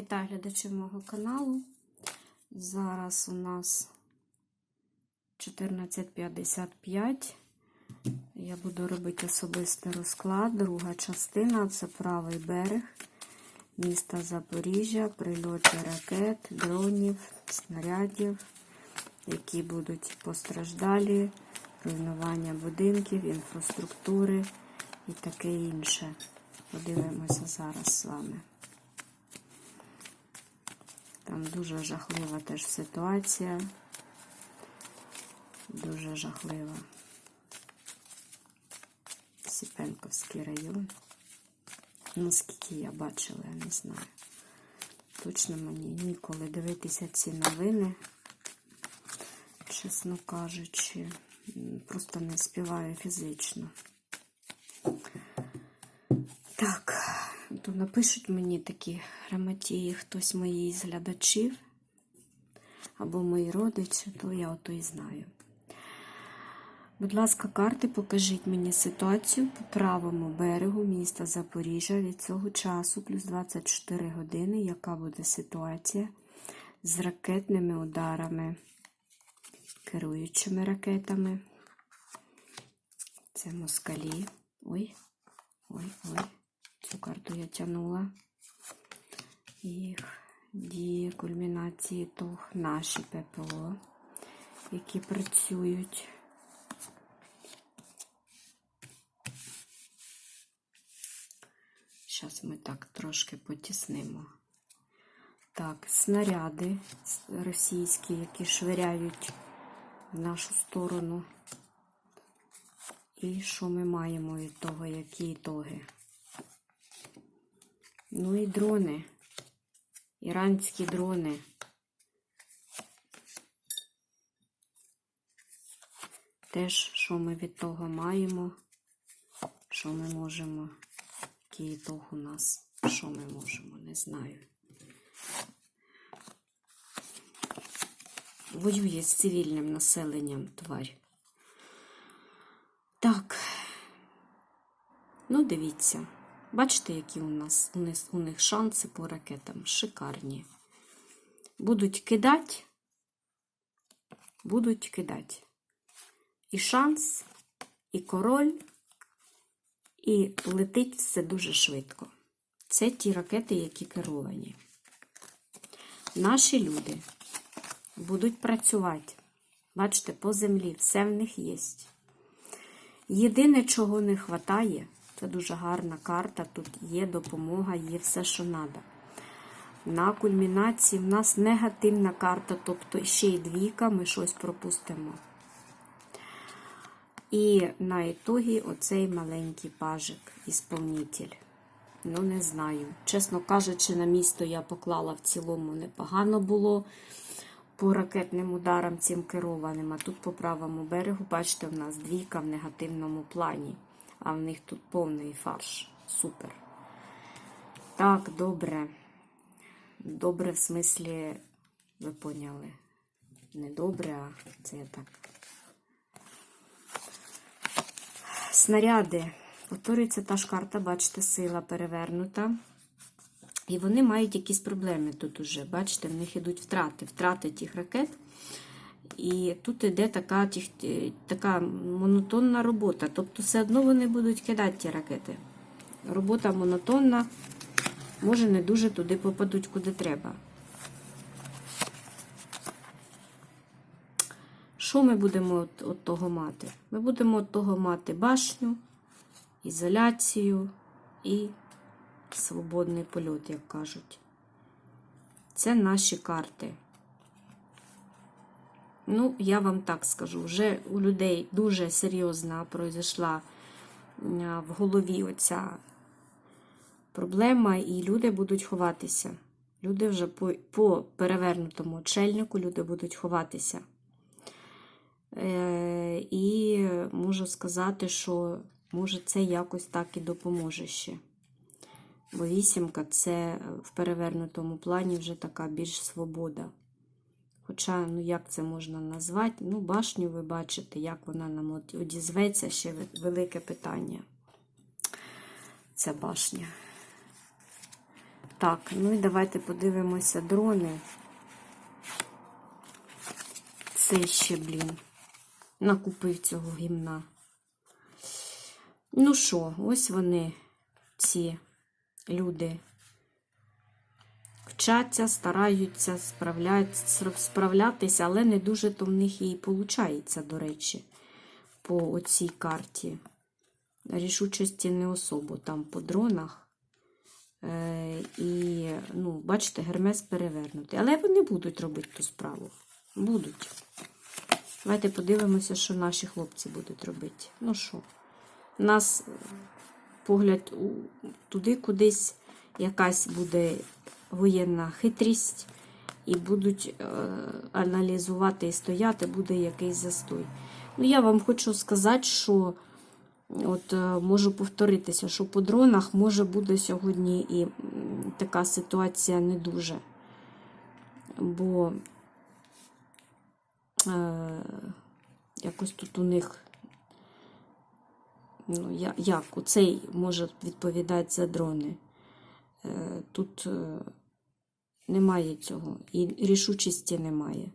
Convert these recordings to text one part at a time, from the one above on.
Вітаю глядачів мого каналу. Зараз у нас 14.55. Я буду робити особистий розклад. Друга частина це правий берег міста Запоріжжя, прильоти ракет, дронів, снарядів, які будуть постраждалі, руйнування будинків, інфраструктури і таке інше. Подивимося зараз з вами. Там дуже жахлива теж ситуація. Дуже жахлива. Сіпенковський район. Ну, скільки я бачила, я не знаю. Точно мені ніколи дивитися ці новини, чесно кажучи, просто не співаю фізично. То напишуть мені такі грамотії, хтось мої з глядачів, або мої родичі, то я ото і знаю. Будь ласка, карти, покажіть мені ситуацію по правому берегу міста Запоріжжя від цього часу, плюс 24 години, яка буде ситуація з ракетними ударами, керуючими ракетами. Це москалі. Ой, ой, ой. Цю карту я тягнула. Їх дії, кульмінації ітог наші ППО, які працюють. Зараз ми так трошки потіснимо. Так, снаряди російські, які швиряють в нашу сторону. І що ми маємо від того, які ітоги? Ну і дрони, іранські дрони. Теж, що ми від того маємо, що ми можемо, який ітог у нас, що ми можемо, не знаю. Воює з цивільним населенням тварь. Так, ну дивіться. Бачите, які у нас у них, шанси по ракетам шикарні. Будуть кидати, будуть кидати. І шанс, і король, і летить все дуже швидко. Це ті ракети, які керовані. Наші люди будуть працювати. Бачите, по землі все в них є. Єдине, чого не вистачає, це дуже гарна карта. Тут є допомога, є все, що треба. На кульмінації в нас негативна карта, тобто ще й двійка, ми щось пропустимо. І на ітогі оцей маленький пажик, ісполнитель. Ну, не знаю. Чесно кажучи, на місто я поклала в цілому непогано було по ракетним ударам цим керованим. А тут по правому берегу, бачите, в нас двійка в негативному плані а в них тут повний фарш. Супер. Так, добре. Добре, в смислі, ви поняли. Не добре, а це я так. Снаряди. Повторюється та ж карта, бачите, сила перевернута. І вони мають якісь проблеми тут уже. Бачите, в них йдуть втрати, втрати тих ракет. І тут йде така така монотонна робота. Тобто все одно вони будуть кидати ті ракети. Робота монотонна, може не дуже туди попадуть, куди треба. Що ми будемо от, от того мати? Ми будемо от того мати башню, ізоляцію і свободний польот, як кажуть. Це наші карти. Ну, я вам так скажу, вже у людей дуже серйозна пройшла в голові оця проблема, і люди будуть ховатися. Люди вже по, по перевернутому очельнику люди будуть ховатися. Е, І можу сказати, що може це якось так і допоможе ще. Бо вісімка це в перевернутому плані вже така більш свобода. Хоча, ну як це можна назвати? Ну, башню ви бачите, як вона нам одізветься, ще велике питання. Ця башня. Так, ну і давайте подивимося дрони. Це ще, блін, накупив цього гімна. Ну що, ось вони, ці люди. Вчаться, стараються справлятися, але не дуже то в них і виходить, до речі, по оцій карті. Рішучості не особо там по дронах. Е, і, ну, бачите, гермес перевернутий. Але вони будуть робити ту справу. Будуть. Давайте подивимося, що наші хлопці будуть робити. Ну що, у нас погляд туди кудись якась буде воєнна хитрість, і будуть е, аналізувати і стояти, буде якийсь застой. Ну, я вам хочу сказати, що от е, можу повторитися, що по дронах може буде сьогодні і така ситуація не дуже. Бо е, якось тут у них ну, я- як оцей може відповідати за дрони. Е, Тут е, немає цього. І рішучості немає.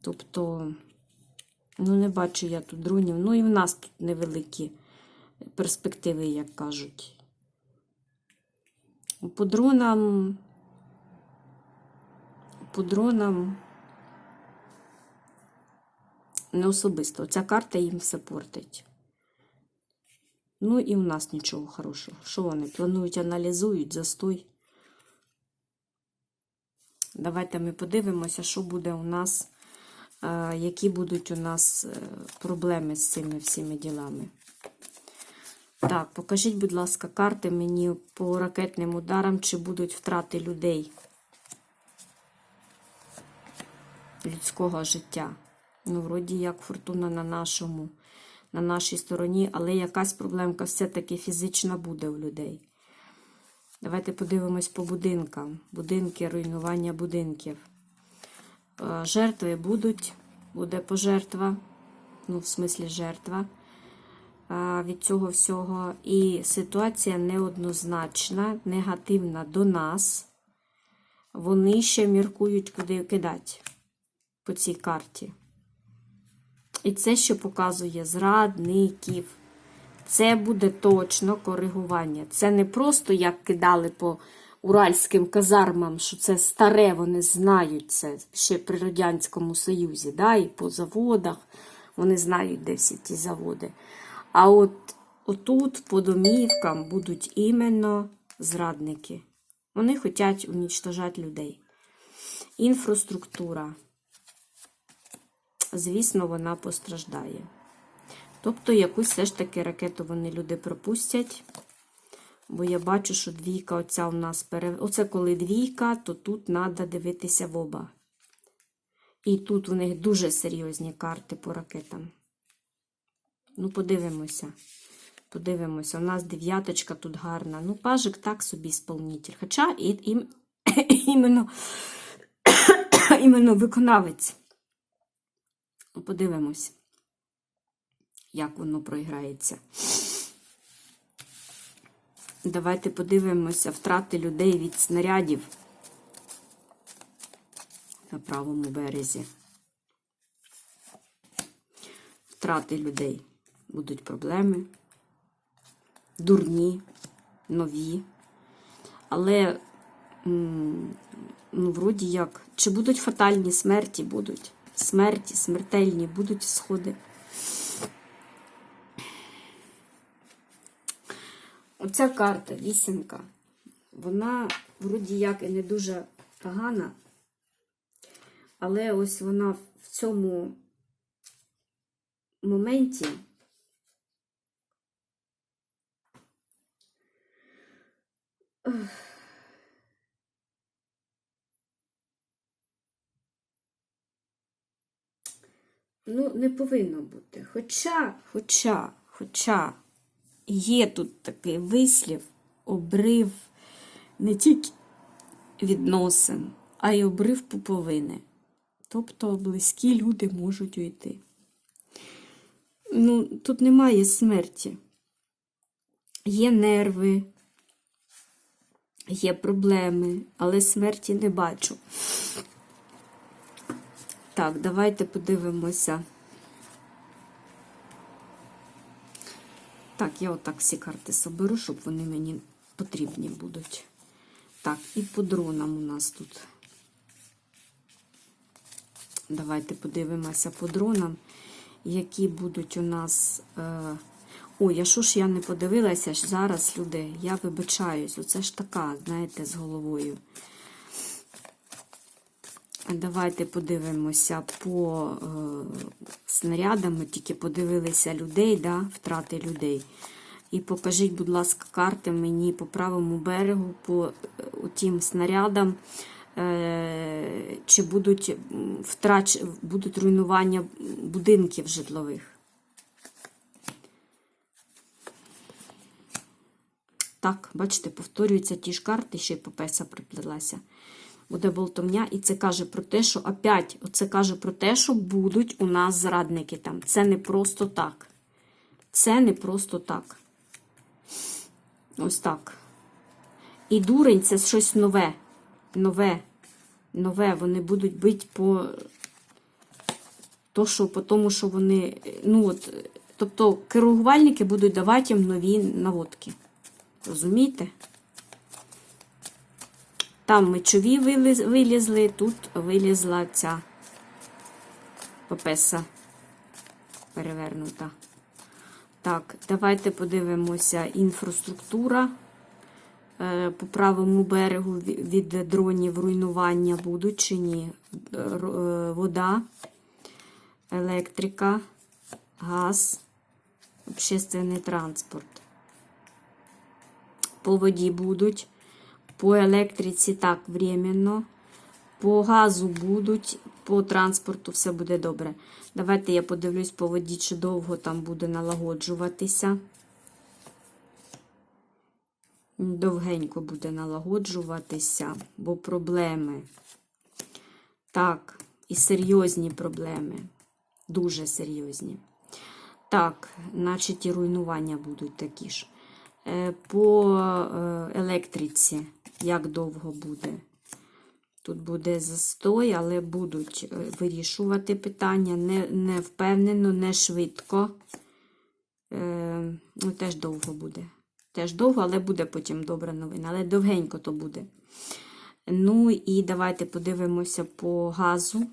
Тобто, ну, не бачу я тут дронів. Ну і в нас тут невеликі перспективи, як кажуть. По дронам. По дронам. Не особисто. Ця карта їм все портить. Ну і у нас нічого хорошого. Що вони планують, аналізують, застой. Давайте ми подивимося, що буде у нас, е, які будуть у нас е, проблеми з цими всіми ділами. Так, покажіть, будь ласка, карти мені по ракетним ударам, чи будуть втрати людей людського життя. Ну, вроді як фортуна на нашому, на нашій стороні, але якась проблемка все-таки фізична буде у людей. Давайте подивимось по будинкам. Будинки, руйнування будинків. Е, Жертви будуть, буде пожертва, ну, в смислі жертва е, від цього всього. І ситуація неоднозначна, негативна до нас. Вони ще міркують, куди кидати по цій карті. І це, що показує зрадників. Це буде точно коригування. Це не просто як кидали по уральським казармам, що це старе, вони знають це ще при Радянському Союзі, да, і по заводах. Вони знають, де всі ті заводи. А от отут, по домівкам, будуть іменно зрадники. Вони хочуть унічтожати людей. Інфраструктура. Звісно, вона постраждає. Тобто якусь все ж таки ракету вони люди пропустять. Бо я бачу, що двійка оця у нас пере... Оце коли двійка, то тут треба дивитися в оба. І тут у них дуже серйозні карти по ракетам. Ну, подивимося. Подивимося. У нас дев'яточка тут гарна. Ну, пажик так собі сповнітель. Хоча і, і, іменно, іменно виконавець. Подивимось як воно проіграється. Давайте подивимося втрати людей від снарядів на правому березі. Втрати людей. Будуть проблеми. Дурні, нові. Але, ну, вроді як, чи будуть фатальні смерті? Будуть. Смерті, смертельні, будуть сходи. Оця карта, вісімка, вона вроді як і не дуже погана, але ось вона в цьому моменті ну, не повинно бути. Хоча, хоча, хоча є тут такий вислів, обрив не тільки відносин, а й обрив пуповини. Тобто близькі люди можуть уйти. Ну, тут немає смерті. Є нерви, Є проблеми, але смерті не бачу. Так, давайте подивимося. Так, я отак всі карти соберу, щоб вони мені потрібні будуть. Так, і по дронам у нас тут. Давайте подивимося по дронам, які будуть у нас. Е... Ой, а що ж я не подивилася зараз, люди? Я вибачаюсь. Оце ж така, знаєте, з головою. Давайте подивимося по е, снарядам. Ми тільки подивилися людей, да, втрати людей. І покажіть, будь ласка, карти мені по правому берегу, по е, тим снарядам, е, чи будуть втрач, будуть руйнування будинків житлових. Так, бачите, повторюються ті ж карти, ще й попеса приплелася. Буде болтовня, і це каже про те, що опять, оце каже про те, що будуть у нас зрадники там. Це не просто так. Це не просто так. Ось так. І дурень це щось нове. Нове. Нове. Вони будуть бити по то, що, по тому, що вони. Ну, от, тобто керувальники будуть давати їм нові наводки. Розумієте? Там мечові виліз- вилізли, тут вилізла ця попеса перевернута. Так, давайте подивимося інфраструктура. Е, По правому берегу від дронів руйнування будуть чи ні. Е, Вода, електрика, газ, общественний транспорт. По воді будуть. По електриці так временно. По газу будуть, по транспорту все буде добре. Давайте я подивлюсь по воді, чи довго там буде налагоджуватися. Довгенько буде налагоджуватися, бо проблеми. Так, і серйозні проблеми. Дуже серйозні. Так, значить і руйнування будуть такі ж. Е, По е, електриці, як довго буде? Тут буде застой, але будуть е, вирішувати питання не, не впевнено, не швидко. Е, ну, теж довго буде. Теж довго, але буде потім добра новина. Але довгенько то буде. Ну і давайте подивимося по газу.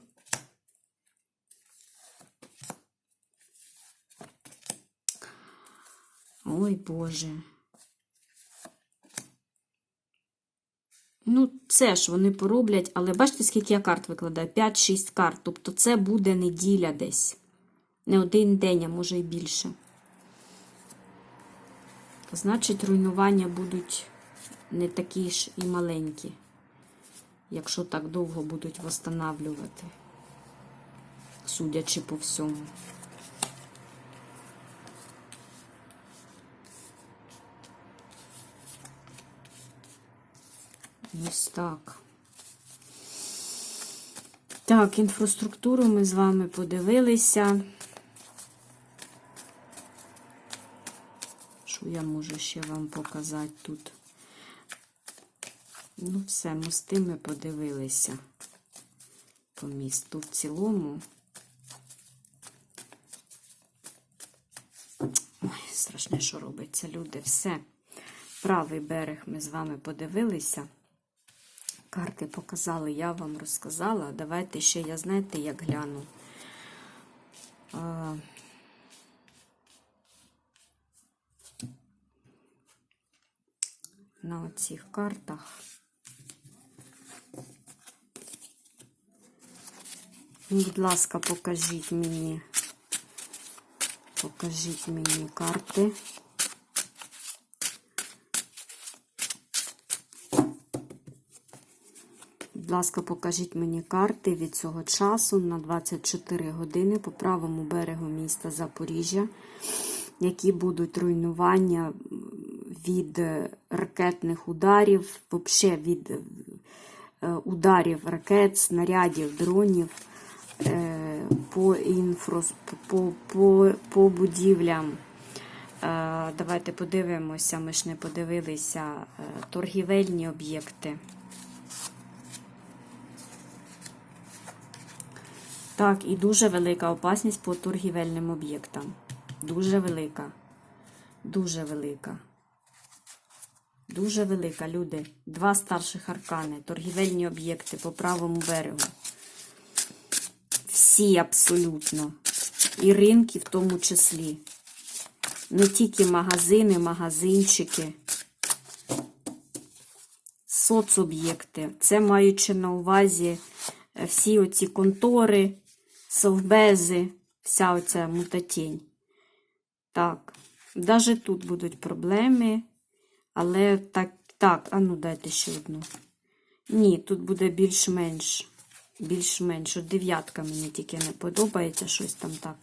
Ой Боже. Ну, це ж вони пороблять, але бачите, скільки я карт викладаю? 5-6 карт. Тобто це буде неділя десь. Не один день, а може і більше. Значить, руйнування будуть не такі ж і маленькі, якщо так довго будуть восстанавлювати, судячи по всьому. Ось так. Так, інфраструктуру ми з вами подивилися. Що я можу ще вам показати тут? Ну, все, мости ми подивилися по місту в цілому. Ой, страшне, що робиться, люди. Все. Правий берег ми з вами подивилися. Карти показали, я вам розказала. Давайте ще я, знаєте, як гляну. А... На оцих картах. Будь ласка, покажіть мені. Покажіть мені карти. Будь ласка, покажіть мені карти від цього часу на 24 години по правому берегу міста Запоріжжя, які будуть руйнування від ракетних ударів, взагалі від е, ударів ракет, снарядів, дронів е, по, інфрос, по, по, по будівлям. Е, Давайте подивимося, ми ж не подивилися е, торгівельні об'єкти. Так, і дуже велика опасність по торгівельним об'єктам. Дуже велика. Дуже велика. Дуже велика, люди. Два старших аркани, торгівельні об'єкти по правому берегу. Всі абсолютно. І ринки в тому числі. Не тільки магазини, магазинчики. Соцоб'єкти. Це маючи на увазі е, всі оці контори, совбези, вся оця мутатінь. Так, навіть тут будуть проблеми, але так, так, а ну дайте ще одну. Ні, тут буде більш-менш. Більш-менш. От дев'ятка мені тільки не подобається, щось там так.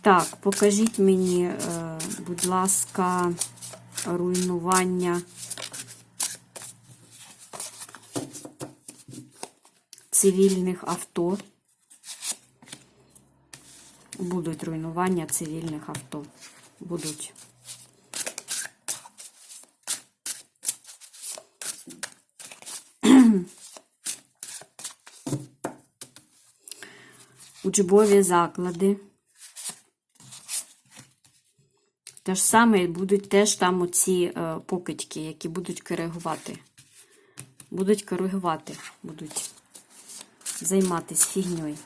Так, покажіть мені, е, будь ласка, руйнування цивільних авто. Будуть руйнування цивільних авто. Будуть. Учбові заклади. Те ж саме будуть теж там оці е, покидьки, які будуть коригувати. Будуть коригувати, будуть займатися фігньою.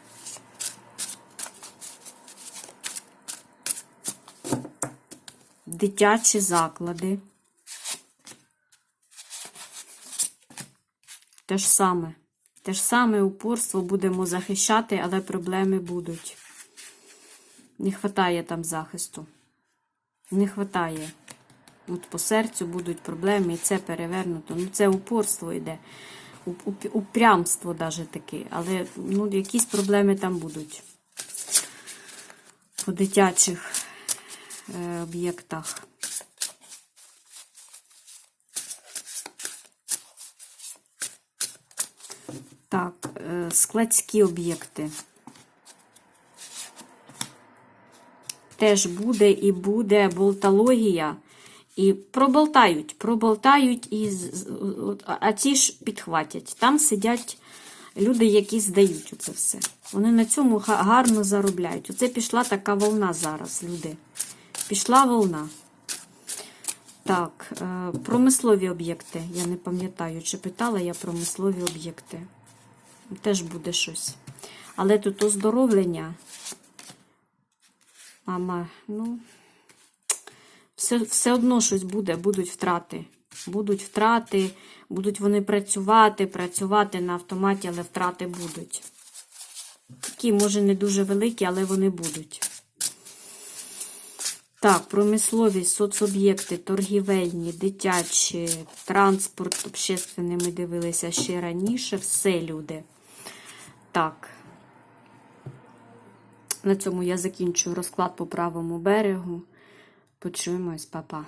Дитячі заклади. Те ж саме. Те ж саме упорство будемо захищати, але проблеми будуть. Не вистачає там захисту. Не вистачає. От по серцю будуть проблеми, і це перевернуто. Ну, це упорство йде. Уп- уп- Упрямство навіть таке. Але ну, якісь проблеми там будуть. По дитячих об'єктах. Так, е, складські об'єкти. Теж буде і буде болтологія. І проболтають, проболтають, і, а ці ж підхватять. Там сидять люди, які здають оце все. Вони на цьому гарно заробляють. Оце пішла така волна зараз, люди. Пішла волна. Так, е, промислові об'єкти. Я не пам'ятаю, чи питала я промислові об'єкти. Теж буде щось. Але тут оздоровлення. Мама, ну, все, все одно щось буде, будуть втрати. Будуть втрати, будуть вони працювати, працювати на автоматі, але втрати будуть. Такі, може, не дуже великі, але вони будуть. Так, промисловість, соцоб'єкти, торгівельні, дитячі, транспорт общественний ми дивилися ще раніше. Все, люди. Так. На цьому я закінчую розклад по правому берегу. Почуємось, па-па.